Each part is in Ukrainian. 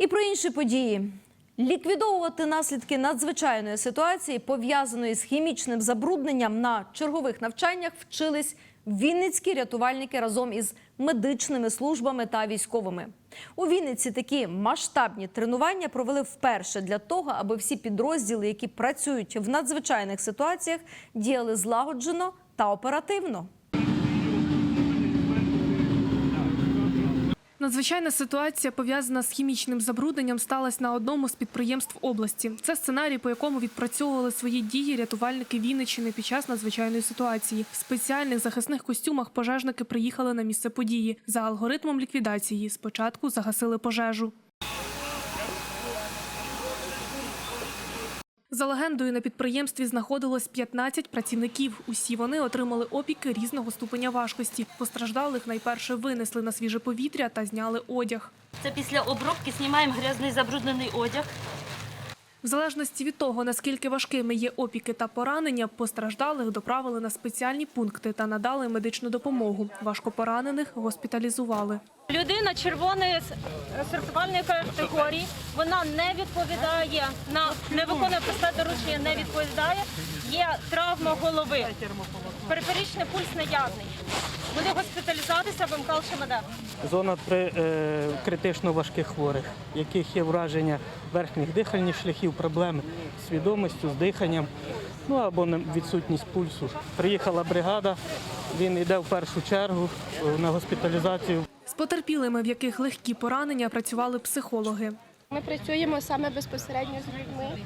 І про інші події. Ліквідовувати наслідки надзвичайної ситуації, пов'язаної з хімічним забрудненням на чергових навчаннях, вчились вінницькі рятувальники разом із медичними службами та військовими. У Вінниці такі масштабні тренування провели вперше для того, аби всі підрозділи, які працюють в надзвичайних ситуаціях, діяли злагоджено та оперативно. Надзвичайна ситуація, пов'язана з хімічним забрудненням, сталася на одному з підприємств області. Це сценарій, по якому відпрацьовували свої дії рятувальники Вінниччини під час надзвичайної ситуації. В спеціальних захисних костюмах пожежники приїхали на місце події. За алгоритмом ліквідації спочатку загасили пожежу. За легендою, на підприємстві знаходилось 15 працівників. Усі вони отримали опіки різного ступеня важкості. Постраждалих найперше винесли на свіже повітря та зняли одяг. Це після обробки знімаємо грязний забруднений одяг. В залежності від того, наскільки важкими є опіки та поранення, постраждалих доправили на спеціальні пункти та надали медичну допомогу. Важкопоранених госпіталізували. Людина червоної сортувальної категорії, вона не відповідає на не виконує просте доручення, не відповідає. Є травма голови. Периферичний пульс наявний. Буде госпіталізуватися в МКЛ Шамаде. Зона при е, критично важких хворих, яких є враження верхніх дихальних шляхів, проблеми з свідомістю, з диханням, ну або відсутність пульсу. Приїхала бригада, він йде в першу чергу е, на госпіталізацію. З потерпілими, в яких легкі поранення, працювали психологи. Ми працюємо саме безпосередньо з людьми,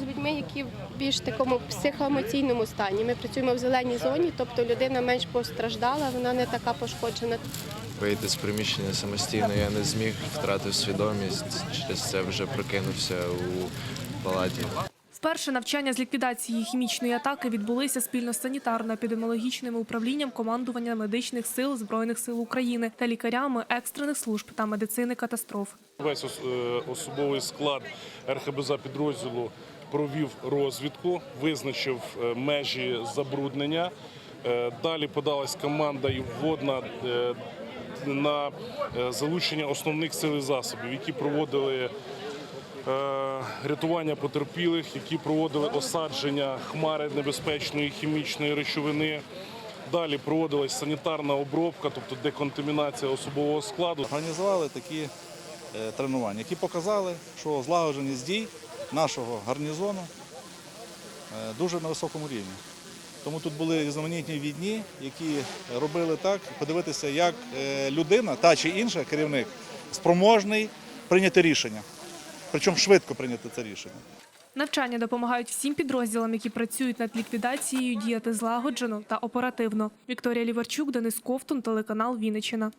з людьми, які в більш такому психоемоційному стані. Ми працюємо в зеленій зоні, тобто людина менш постраждала, вона не така пошкоджена. Вийти з приміщення самостійно я не зміг, втратив свідомість. Через це вже прокинувся у палаті. Вперше навчання з ліквідації хімічної атаки відбулися спільно з санітарно-епідеміологічним управлінням командування медичних сил Збройних сил України та лікарями екстрених служб та медицини катастроф. Весь е, особовий склад РХБЗ підрозділу провів розвідку, визначив е, межі забруднення. Е, Далі подалась команда і вводна на залучення основних сил і засобів, які проводили рятування потерпілих, які проводили осадження хмари небезпечної хімічної речовини. Далі проводилась санітарна обробка, тобто деконтамінація особового складу. організували такі е, тренування, які показали, що злагодженість дій нашого гарнізону е, дуже на високому рівні. Тому тут були різноманітні відні, які робили так, подивитися, як е, людина, та чи інша керівник, спроможний прийняти рішення. Причому швидко прийняти це рішення. Навчання допомагають всім підрозділам, які працюють над ліквідацією, діяти злагоджено та оперативно. Вікторія Ліварчук, Денис Ковтун, телеканал Вінниччина.